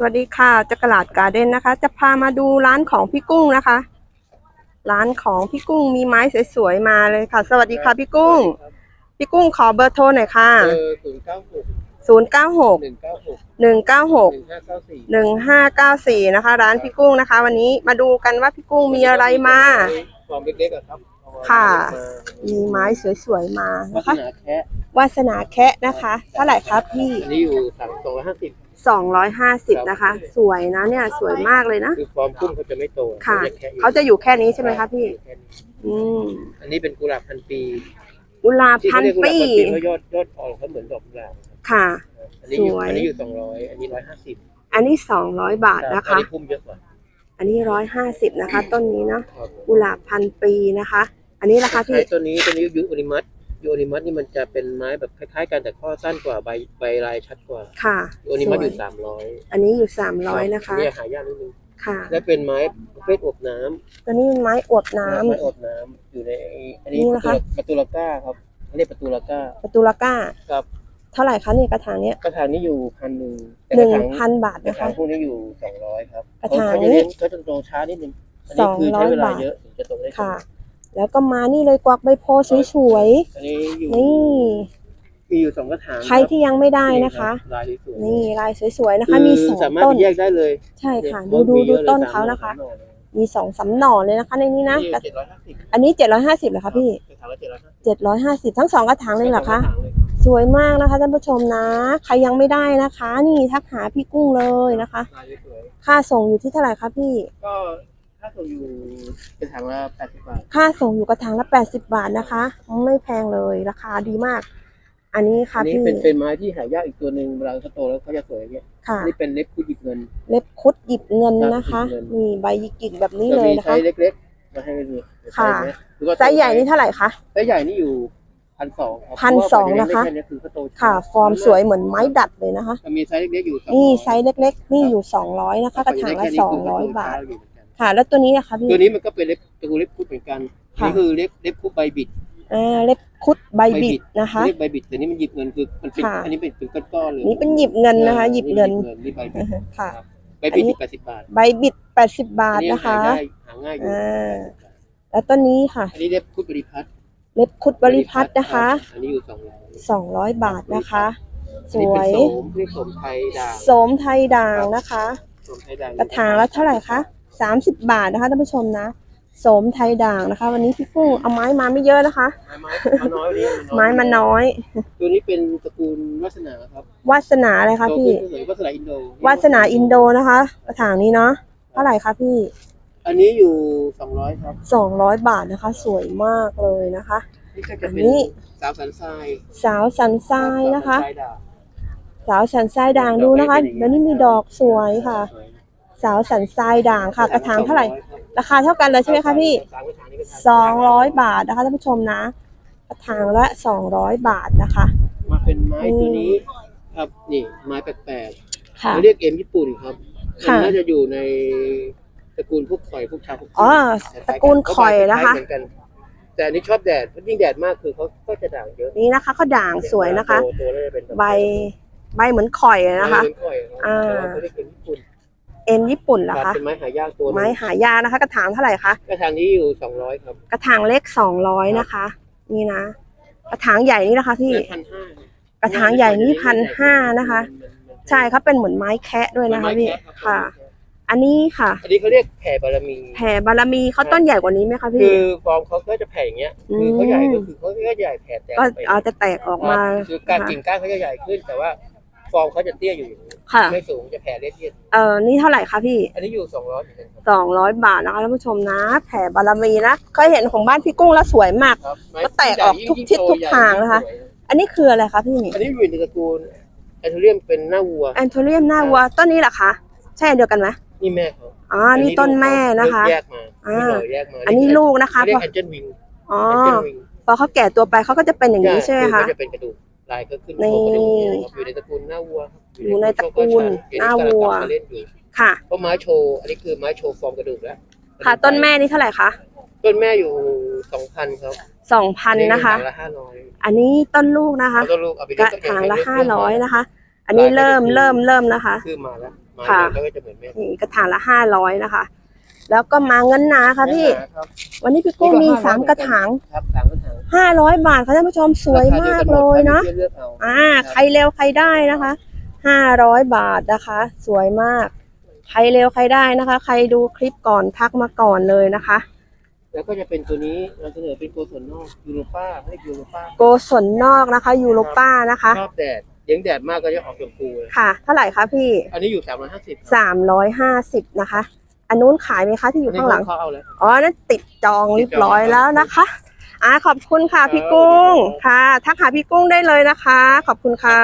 สวัสดีค่ะจักรลาดการ์เด้นนะคะ จะพามาดูร้านของพี่กุ้งนะคะ ร้านของพี่กุ้งมีไม้สวยๆมาเลยค่ะ สวัสดีค่ะพี่กุ้ง พี่กุ้งขอเบอร์โทรหน่อยค่ะเบอร์ศูนย์เก้าหกศูนย์เก้าหกหนึ่งเก้าหกหนึ่งเก้าหกหนึ่งห้าเก้าสี่หนึ่งห้าเก้าสี่นะคะ ร้านพี่กุ้งนะคะ วันนี้มาดูกันว่าพี่กุ้งมีอะไรมาฟอร์มเล็กๆอะครับเอามาค่ะมามีไม้สวยๆมาลันะกษคะณะแคะวาสนาแคะนะคะ เท่าไหร่ครับพี่ อันนี้อยู่สามสองร้อยห้าสิบ สองร้อยห้าสิบนะคะ สวยนะเนี่ยสวยมากเลยนะ คือฟอร์มพุ่มเขาจะไม่โตค่ะขจแอยู่เขาจะอยู่แค่นี้ใช่ไหมคะพี่แค่นี้อืมอันนี้เป็นกุหลาบพันปี กุหลาบที่พัเขานเรียกกุหลาบปีพันปีเพราะยอดยอดอ่อนเขาเหมือนดอกกุหลาบครับค่ะอันนี้อยู่สวย อันนี้อยู่สองร้อยอันนี้ร้อยห้าสิบอันนี้สองร้อยบาทนะอันคะนี้พุ่มเยอะกว่าอันนี้ร้อยห้าสิบนะคะ ต้นนี้เนาะครับกุหลาบพันปีนะคะ อันนี้ราคาพี่ไอ้ตัวนี้ตัวนี้ยูโอนิมัส ยูโอนิมัสนี่มันจะเป็นไม้แบบคล้ายๆ กันแต่ข้อสั้นกว่าใบใบลายชัดกว่าค่ะยูโอนิมัสสวยอยู่สามร้อยอันนี้อยู่สามร้อยนะคะนี่หายากนิดนึงค่ะและเป็นไม้ประเภทอบน้ำตัวนี้เป็นไม้อวบน้ำไม้อบน้ำอยู่ในไอ้อันนี้นี่ปนะระคะตูประตูลาก้าครับเขาเรียกประตูลาก้าประตูละก้าครับเท่าไหร่คะเนี่ยกระถางเนี้ยกระถางนี้อยู่พันหนึ่งแต่หกระนึ่งถางพันบาทกระนะถางคะพวกนี้อยู่สองร้อยครับกระเขาถางเขาจะเลี้ยงเขาจะโตช้านิดนึงอันนี้คือสองร้อยใช้เวลาบาทเยอะถึงจะโตได้ค่ะ แล้วก็มานี่เลยกวักใบโพสวยอันนี้อยู่ๆนี่ มีอยู่สองกระถางใครที่ยังไม่ได้นะคะ ลายสวยๆนี่ลายสวยๆนะคะคือมีสองสามารถต้ไปนแยกได้เลยใช่ค่ะเนี่ดูยดูมีดูยอะต้นลยเขานะคะสมหน่อเลยมีสองสำหน่อเลยนะคะ ในนี้นะนี่กระเจ็ดร้อยห้าสิบอันนี้เจ็ดร้อยห้าสิบเหรอคะพี่กระถางละเจ็ดร้อยห้าสิบเจ็ดร้อยห้าสิบทั้งสองกระถางเลยเหรอคะกถางเลยสวยมากนะคะท่านผู้ชมนะ ใครยังไม่ได้นะคะ นี่ทักหาพี่กุ้งเลยนะคะ ลายสวยค่าส่งอยู่ที่เท่าไหร่คะพี่ ๆก็ ถ้าส่งอยู่กระถางละแปดสิบบาท ค่าส่งอยู่กระถางละแปดสิบาทนะคะ ไม่แพงเลยราคาดีมาก อันนี้อัค่ะนนี้พี่เป็นเป็นไม้ที่หายากอีกตัวหนึ่งเวลาเขาโตแล้วเขาจะสวยอย่างเงี้ยค่ะนี่เป็นเล็บคูดหยิบเงิน เล็บคุดหยิบเงินนะคะหยิบเงินนี่ใบหยิกๆแบบนี้จะเลยมีนะไซคะ ส์เล็กๆมาให้ดูค่ะไซส์เนี้ยรือว่าไซส์ใหญ่นี่เท่าไหร่คะ ไซส์ใหญ่นี่อยู่พันสองพันสองนะคะคือเขาโตช้าค่ะ ฟอร์มสวยเหมือนไม้ดัดเลยนะคะ จะมีไซส์เล็กๆอยู่นี่ไซส์เล็กๆ นี่อยู่สองร้อยนะคะ กระถางละสองร้อยบาทค่ะ แล้วตัวนี้นะคะพี่ตัวนี้มันก็เป็นเล็บตระกูลเล็บคุดเหมือนกันค่ะนี่คือเล็บเล็บคุดใบบิดอ่าเล็บคุดใบบิดนะคะเล็บใบบิดแต่นี่มันหยิบเงินคือมันเป็นค่ะอันนี้เป็นเป็นก้อนๆเลยนี่เป็นหยิบเงินนะคะ หยิบเงินนี่ใบบิดค่ะใบบิดอันนี้ที่แปดสิบบาทใบบิดแปดสิบบาทอันนี้นะคะหาง่ายหาง่ายอยู่อ่าแล้วต้นนี้ค่ะอันนี้เล็บคุดบริพัตรเล็บคุดบริพัตรนะคะอันนี้อยู่สองร้อยสองร้อยบาทนะคะสอันนี้วเป็นยโสมเรียกโสมไทยด่างโสมไทยด่างนะคะโสมไทยด่างกระถางละเท่าไหร่คะ สามสิบบาทนะคะท่านผู้ชมนะโสมไทยด่างนะคะ วันนี้พี่กุ้งเอาไม้มาไม่เยอะนะคะ ไม้ไม้น้อยวันนี้ไม้มันน้อย ตัวนี้เป็นตระกูลวัฒนาครับวาสนาอะไรคะตัวพี่ขึ้นสวยวัฒนาอินโดวาสนาอินโดนะคะกระถางนี้เนาะเท่าไหร่คะพี่ อันนี้อยู่สองร้อยครับสองร้อยบาทนะคะ สวยมากเลยนะคะนี่ก็จะเป็นอันนี้สาวสันทรายสาวสันทรายนะคะสาวสัทรายด่างสาวสันทรายด่างดูนะคะแล้วนี่มีดอกสวยค่ะ สวยสาวสันทรายด่างค่ะ กระถางเท่าไหร่ ราคาเท่ากันเลยใช่ไหมคะพี่สามกระถางนี่ก็สองร้อยบาทนะคะท่านผู้ชมนะ กระถางละสองร้อยบาทนะคะ มาเป็นไม้ตัวนี้ครับนี่ไม้แปลกๆค่ะเขาเรียกเอ็มญี่ปุ่นครับค่ะมันน่าจะอยู่ในตระกูลพวกข่อยพวกชาวพวกอ๋อตระกูลข่อยนะคะเหมือนกันแต่อันนี้ชอบแดดเพราะยิ่งแดดมากคือเขาก็จะด่างเยอะนี่นะคะเขาด่างสวยนะคะตัวตัวน่าจะเป็นแบบใบใบเหมือนข่อยเลยนะคะไม้เป็นข่อยครับอ่าแต่ว่า เขาเรียกเอ็มญี่ปุ่นเอ็นญี่ปุ่นเหรอครับคะเป็นไม้หายากตัวหนึ่งไม้หายากนะคะ กระถางเท่าไหร่คะกระถางนี้อยู่สองร้อยครับกระถางเล็กสองร้อยนะคะ นี่นะกระถางใหญ่นี่นะคะพี่พันห้ากระถางใหญ่นี่พันห้านะคะ ใช่เขาเป็นเหมือนไม้แคะด้วยนะคะพี่ค่ะ อันนี้ค่ะ อันนี้เขาเรียกแผ่บารมี แผ่บารมีเขาต้นใหญ่กว่านี้ไหมคะคืพี่อฟอร์มเขาก็จะแผ่อย่างเงี้ยคือเขาใหญ่ก็คือเขาก็ใหญ่แผ่แต่ก็ไปอาจจะแตกออกมาคือการนะคะกิ่งก้านเขาจะใหญ่ขึ้นแต่ว่า ฟอร์มเขาจะเตี้ยอยู่อย่างนี้ค่ะ ไม่สูงจะแผ่เล็กเตี้ยเออนี่เท่าไหร่คะพี่อันนี้อยู่สองร้อยเหมือนกันครับสองร้อยบาทนะคะท่านผู้ชมนะ แผ่บารมีนะเคยเห็นของบ้านพี่กุ้งแล้วสวยมาก ครับไม้ก็แตกออกทุกทิศทุกทางนะคะ อันนี้คืออะไรคะพี่อันนี้อยู่ในตระกูลแอนโทเรียมเป็นหน้าวัว แอนโทเรียมหน้าวัวต้นนี้เหรอคะใช่อันเดียวกันไหมนี่แม่เขาอ๋อนี่ต้นแม่นะคะ แยกมาอ่าที่เราแยกมาอันนี้ลูกนะคะเรียพกอแอนเจิลวิงอ๋อ แอนเจิลวิงพอเขาแก่ตัวไปเขาก็จะเป็นอย่างนี้ใช่ไหมคะ ก็จะเป็นกระดูก ลายก็ขึ้นนี่โครงกระดูกเนี่ยครับอยู่ในตระกูลหน้าวัวครับอยู่ในตระกูลหน้าวัวเดี๋ยนี้กำลังกลับมาเล่นอยู่ค่ะเพราะไม้โชว์อันนี้คือไม้โชว์ฟอร์มกระดูกแล้วค่ะ ต้นแม่นี่เท่าไหร่คะต้นแม่อยู่สองพันครับสองพันนะคะอัละห้าร้อยอันนี้ต้นลูกนะคะเอาต้นลูกเอาไปกระถางละห้าร้อยนะคะ อันนี้เริ่มเริ่มเริ่มนะคะคือมาแล้วไม้ค่ะใหญ่ก็จะเหมือนแม่นี่กระถางละห้าร้อยนะคะ แล้วก็มาเงินหนาค่ะพี่ ครับวันนี้พี่กุ้งมีสามกระถางครับสามกระถางห้าร้อยบาทค่ะท่านผู้ชมสวยมากเลยเนาะเลือกเอาอ่า ใครเร็วใครได้นะคะห้าร้อยบาทนะคะ สวยมาก ใครเร็วใครได้นะคะ ใครดูคลิปก่อนทักมาก่อนเลยนะคะ แล้วก็จะเป็นตัวนี้นำเสนอเป็นโกศลนอกยูโรป้าเรียกยูโรป้าโกศลนอกนะคะยูโรป้านะคะ ชอบแดดเลี้ยงแดดมากก็จะออกชมพูเลยค่ะ เท่าไหร่คะพี่อันนี้อยู่สามร้อยห้าสิบสามร้อยห้าสิบนะคะ อันนู้นขายไหมคะที่อยู่ข้างหลัง เขาเอาแล้วอ๋อ นั่นติดจองเรียบร้อยแล้วนะคะอ่าขอบคุณค่ะพี่กุ้งค่ะ ทักหาพี่กุ้งได้เลยนะคะ ขอบคุณค่ะ